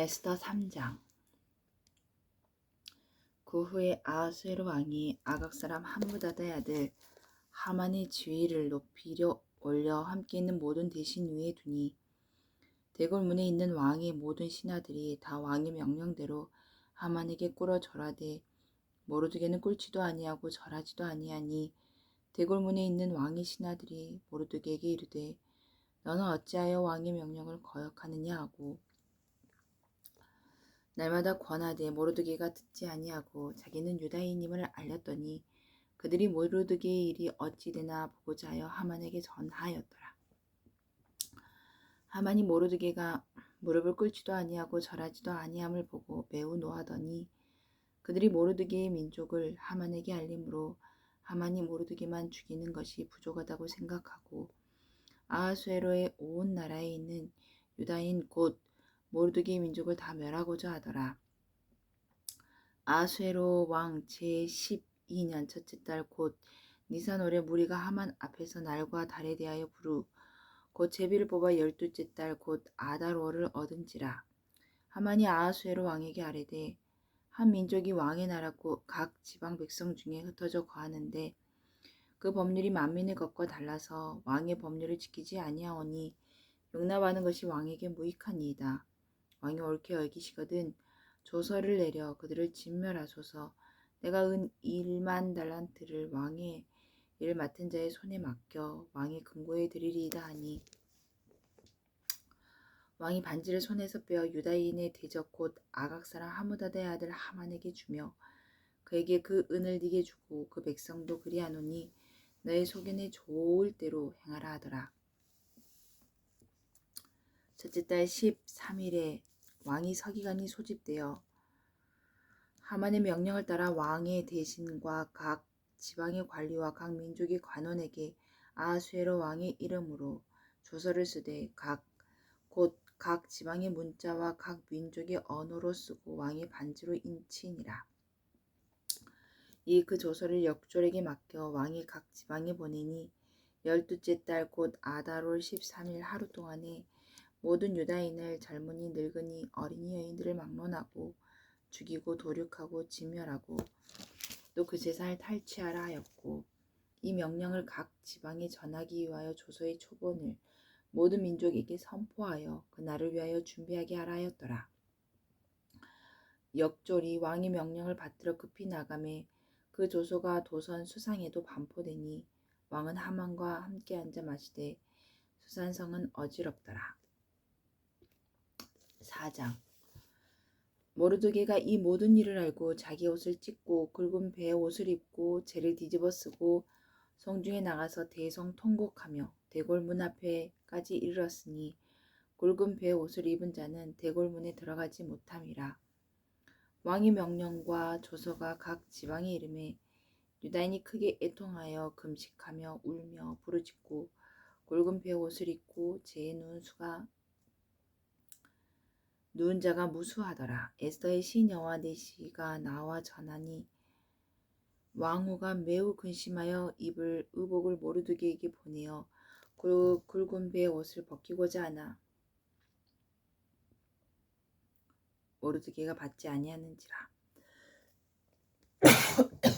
에스더 3장. 그 후에 아하수에로 왕이 아각 사람 함무다다의 아들 하만의 지위를 높이려 올려 함께 있는 모든 대신 위에 두니 대궐 문에 있는 왕의 모든 신하들이 다 왕의 명령대로 하만에게 꿇어 절하되 모르드게는 꿇지도 아니하고 절하지도 아니하니 대궐 문에 있는 왕의 신하들이 모르드게에게 이르되 너는 어찌하여 왕의 명령을 거역하느냐 하고 날마다 권하되 모르드게가 듣지 아니하고 자기는 유다인임을 알렸더니 그들이 모르드게의 일이 어찌 되나 보고자 하여 하만에게 전하였더라. 하만이 모르드게가 무릎을 꿇지도 아니하고 절하지도 아니함을 보고 매우 노하더니 그들이 모르드게의 민족을 하만에게 알림으로 하만이 모르드게만 죽이는 것이 부족하다고 생각하고 아하수에로의 온 나라에 있는 유다인 곧 모르드게 민족을 다 멸하고자 하더라. 아수에로 왕 제12년 첫째 달 곧 니산월에 무리가 하만 앞에서 날과 달에 대하여 부르 곧 제비를 뽑아 열두째 달 곧 아달월을 얻은지라 하만이 아하수에로 왕에게 아뢰되 한 민족이 왕의 나라고 각 지방 백성 중에 흩어져 거하는데 그 법률이 만민의 것과 달라서 왕의 법률을 지키지 아니하오니 용납하는 것이 왕에게 무익하니이다. 왕이 옳게 여기시거든 조서를 내려 그들을 진멸하소서 내가 은 1만 달란트를 왕의 일 맡은 자의 손에 맡겨 왕의 금고에 드리리이다 하니 왕이 반지를 손에서 빼어 유다인의 대적 곧 아각 사람 하무다의 아들 하만에게 주며 그에게 그 은을 네게 주고 그 백성도 그리하노니 너의 소견에 좋을 대로 행하라 하더라. 첫째 달 13일에 왕이 서기관이 소집되어 하만의 명령을 따라 왕의 대신과 각 지방의 관리와 각 민족의 관원에게 아하수에로 왕의 이름으로 조서를 쓰되 각곧각 지방의 문자와 각 민족의 언어로 쓰고 왕의 반지로 인치니라. 이 그 조서를 역졸에게 맡겨 왕이 각 지방에 보내니 열두째 달 곧 아달월 13일 하루 동안에 모든 유다인을 젊은이 늙은이 어린이 여인들을 막론하고 죽이고 도륙하고 진멸하고 또그 재산을 탈취하라 하였고 이 명령을 각 지방에 전하기 위하여 조서의 초본을 모든 민족에게 선포하여 그 날을 위하여 준비하게 하라 하였더라. 역졸이 왕의 명령을 받들어 급히 나감에 그 조서가 도선 수상에도 반포되니 왕은 하만과 함께 앉아 마시되 수산성은 어지럽더라. 4장 모르드게가 이 모든 일을 알고 자기 옷을 찢고 굵은 배에 옷을 입고 재를 뒤집어 쓰고 성중에 나가서 대성 통곡하며 대궐 문 앞에까지 이르렀으니 굵은 배에 옷을 입은 자는 대궐 문에 들어가지 못함이라. 왕의 명령과 조서가 각 지방에 이름에 유다인이 크게 애통하여 금식하며 울며 부르짖고 굵은 배에 옷을 입고 재에 누운 수가 누운 자가 무수하더라. 에스더의 시녀와 네시가 나와 전하니 왕후가 매우 근심하여 입을 의복을 모르드게에게 보내어 그 굵은 배의 옷을 벗기고자 하나 모르드게가 받지 아니하는지라.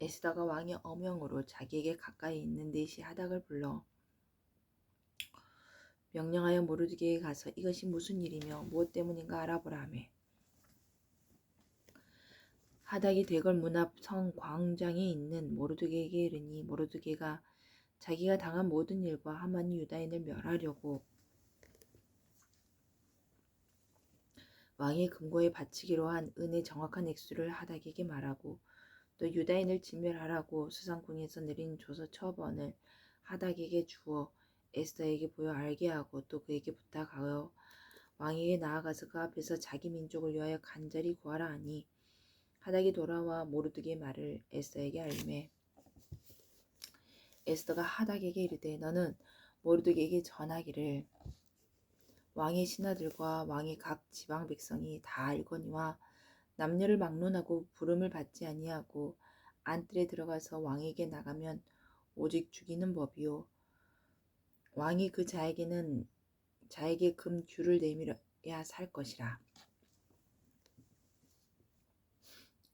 에스더가 왕의 어명으로 자기에게 가까이 있는 넷이 하닥을 불러 명령하여 모르드게에 가서 이것이 무슨 일이며 무엇 때문인가 알아보라 하매. 하닥이 대궐 문 앞 성 광장에 있는 모르드게에게 이르니 모르드게가 자기가 당한 모든 일과 하만이 유다인을 멸하려고 왕의 금고에 바치기로 한 은의 정확한 액수를 하닥에게 말하고 또 유다인을 진멸하라고 수상궁에서 내린 조서 처번을 하닥에게 주어 에스더에게 보여 알게 하고 또 그에게 부탁하여 왕에게 나아가서 그 앞에서 자기 민족을 위하여 간절히 구하라 하니 하닥이 돌아와 모르드게 말을 에스더에게 알매. 에스더가 하닥에게 이르되 너는 모르드게에게 전하기를 왕의 신하들과 왕의 각 지방 백성이 다 알거니와 남녀를 막론하고 부름을 받지 아니하고 안뜰에 들어가서 왕에게 나가면 오직 죽이는 법이요. 왕이 그 자에게는 자에게 금 규를 내밀어야 살 것이라.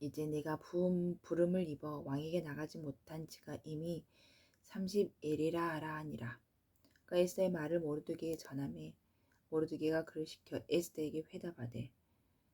이제 내가 부음 부름을 입어 왕에게 나가지 못한 지가 이미 30일이라 하라 하니라. 그가 에스더의 말을 모르드게에 전함에 모르드게가 그를 시켜 에스더에게 회답하되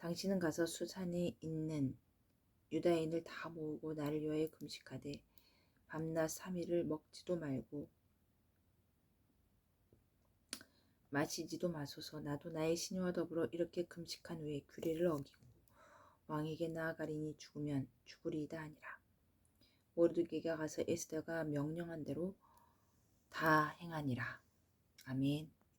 당신은 가서 수산에 있는 유다인을 다 모으고 나를 위하여 금식하되 밤낮 3일을 먹지도 말고 마시지도 마소서. 나도 나의 신녀와 더불어 이렇게 금식한 후에 규례를 어기고 왕에게 나아가리니 죽으면 죽으리이다 하니라. 모르드게가 가서 에스더가 명령한 대로 다 행하니라. 아멘